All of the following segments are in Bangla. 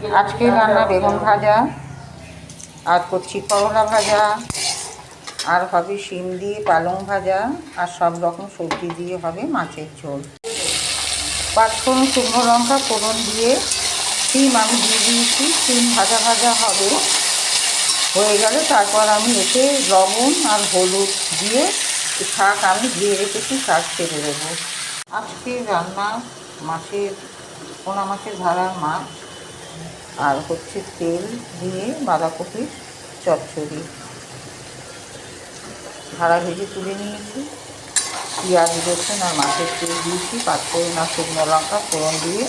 আজকে রান্না বেগুন ভাজা, আর করছি করলা ভাজা, আর হবে শিম দিয়ে পালং ভাজা, আর সব রকম সবজি দিয়ে হবে মাছের ঝোল। পাঁচফোড়ন শুকনো লঙ্কা ফোড়ন দিয়ে শিম আমি দিয়ে দিয়েছি, শিম ভাজা ভাজা হবে। হয়ে গেলে, তারপর আমি এতে লবণ আর হলুদ দিয়ে শাক আমি ধুয়ে রেখেছি, শাক ছেড়ে দেবো। আজকে রান্না মাছের, পোনা মাছের ধারার মাছ। আর হচ্ছে তেল দিয়ে বাঁধাকপির চচ্চড়ি। ভাড়া ভেজে তুলে নিয়েছি। পেঁয়াজ, রসুন আর মাছের তেল দিয়েছি। পাঁচফোড়ন আর শুকনো লঙ্কা ফোড়ন দিয়ে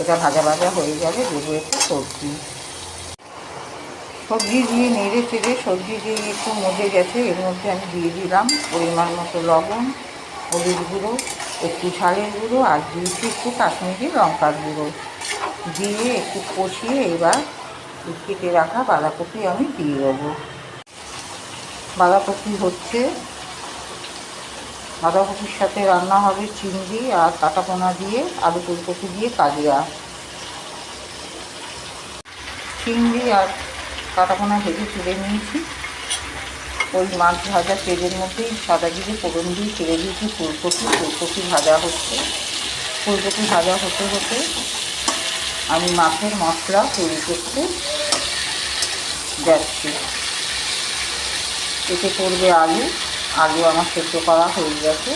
এটা ভাজা ভাজা হয়ে যাবে। দেবো একটু সবজি। সবজি দিয়ে নেড়ে চেড়ে সবজি দিয়ে একটু মজে গেছে। এর মধ্যে আমি দিয়ে দিলাম পরিমাণ মতো লবণ, হলুদ গুঁড়ো, একটু ঝালের গুঁড়ো আর দিয়েছি একটু কাশ্মীরি লঙ্কার গুঁড়ো। দিয়ে একটু কষিয়ে এবার কেটে রাখা বাঁধাকপি আমি দিয়ে দেবো। বাঁধাকপি হচ্ছে, বাঁধাকপির সাথে রান্না হবে চিংড়ি আর কাটাপোনা দিয়ে, আলু ফুলকপি দিয়ে কালিয়া। চিংড়ি আর কাটাপোনা ভেজে তুলে নিয়েছি। ওই মাছ ভাজা তেলের মধ্যেই সাদা জিরে ফোড়ন দিয়ে ছেড়ে দিয়েছি ফুলকপি। ফুলকপি ভাজা হচ্ছে, ফুলকপি ভাজা হতে হতে আমি মাছের মশলা তৈরি করতে যাচ্ছি এতে করবে আলু। আলু আমার সেদ্ধ করা হয়ে গেছে।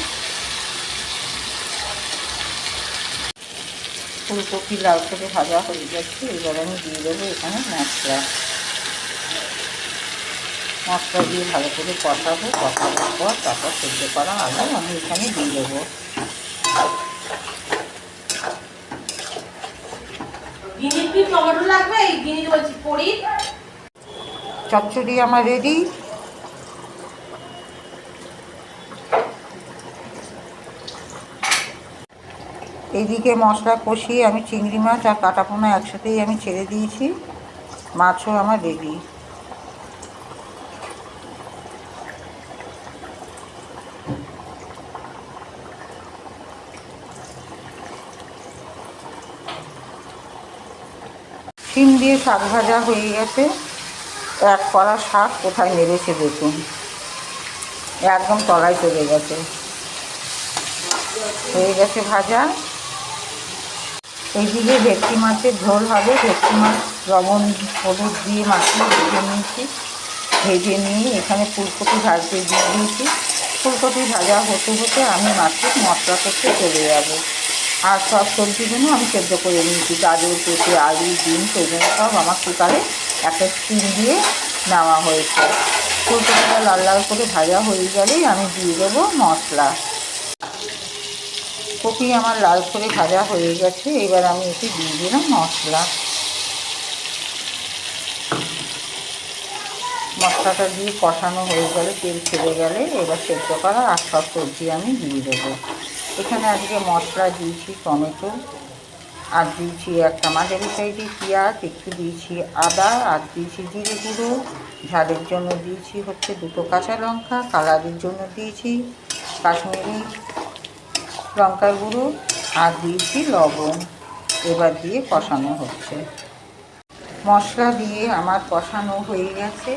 ফুলকপি লাল করে ভাজা হয়ে যাচ্ছে এবার আমি দিয়ে দেবো এখানে মশলা। মশলা দিয়ে ভালো করে কষাবো। কষানোর পর তারপর সেদ্ধ করা আলু আমি এখানে দিয়ে দেবো। চচ্চড়ি আমার রেডি এইদিকে মশলা কষিয়ে আমি চিংড়ি মাছ আর কাটাপোনা একসাথেই আমি ছেড়ে দিয়েছি। মাছও আমার রেডি শিম দিয়ে শাক ভাজা হয়ে গেছে। এক কড়া শাক কোথায় নেড়েছে দেখুন। একদম তলায় চলে গেছে। হয়ে গেছে ভাজা। এইদিকে ভেটকি মাছের ঝোল হবে। ভেটকি মাছ লবণ হলুদ দিয়ে মাখিয়ে ভেজে নিয়েছি। ভেজে নিয়ে এখানে ফুলকপি ভাজতে দিয়ে দিয়েছি। ফুলকপি ভাজা হতে হতে আমি মাছের মশলা করতে চলে যাব। আর সব সবজিগুলো আমি সেদ্ধ করে নিয়েছি। গাজর, পেঁপে, আলু, ডিম সেগুলো সব আমার কুকারে একটা স্টিম দিয়ে নেওয়া হয়েছে। ফুলকপিটা লাল লাল করে ভাজা হয়ে গেলেই আমি দিয়ে দেবো মশলা। কপি আমার লাল করে ভাজা হয়ে গেছে, এবার আমি এতে দিয়ে দিলাম মশলা। মশলাটা দিয়ে কষানো হয়ে গেলে, তেল ছেড়ে গেলে এবার সেদ্ধ করা আর সব সবজি আমি দিয়ে দেবো। এখানে আজকে মশলা দিয়েছি, টমেটো। আর দিয়েছি একটা মাঝারি সাইজে পেঁয়াজ, একটু দিয়েছি আদা, আর দিয়েছি জিরে গুঁড়ো। ঝালের জন্য দিয়েছি হচ্ছে দুটো কাঁচা লঙ্কা, কালারের জন্য দিয়েছি কাশ্মীরি লঙ্কার গুঁড়ো, আর দিয়েছি লবণ। এবার দিয়ে কষানো হচ্ছে। মশলা দিয়ে আমার কষানো হয়ে গেছে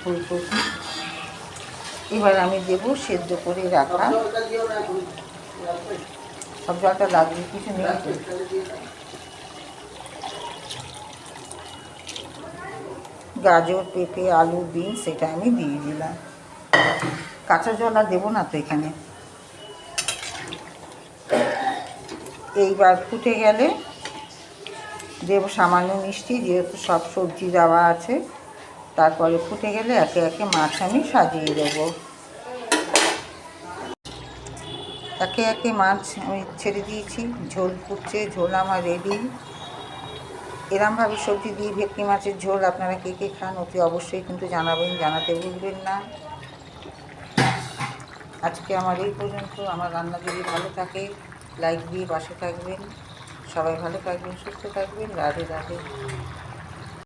ফুলকপি। এবার আমি দেবো সেদ্ধ করে রাখা সব জলটা লাগবে কিছু নেই গাজর, পেঁপে, আলু বিন সেটা আমি দিয়ে দিলাম। কাঁচা জল আর দেবো না তো এখানে। এইবার ফুটে গেলে দেবো সামান্য মিষ্টি, যেহেতু সব সবজি দেওয়া আছে, তারপরে ফুটে গেলে একে একে মাছ আমি সাজিয়ে দেবো। একে একে মাছ আমি ছেড়ে দিয়েছি। ঝোল ফুটছে, ঝোল আমার রেডি এরমভাবে সবজি দিয়ে ভেটকি মাছের ঝোল আপনারা কে কে খান অতি অবশ্যই কিন্তু জানাবেন, জানাতে ভুলবেন না। আজকে আমার এই পর্যন্ত। আমার রান্না যদি ভালো থাকে লাইক দিয়ে পাশে থাকবেন। সবাই ভালো থাকবেন, সুস্থ থাকবেন। রাধে রাধে।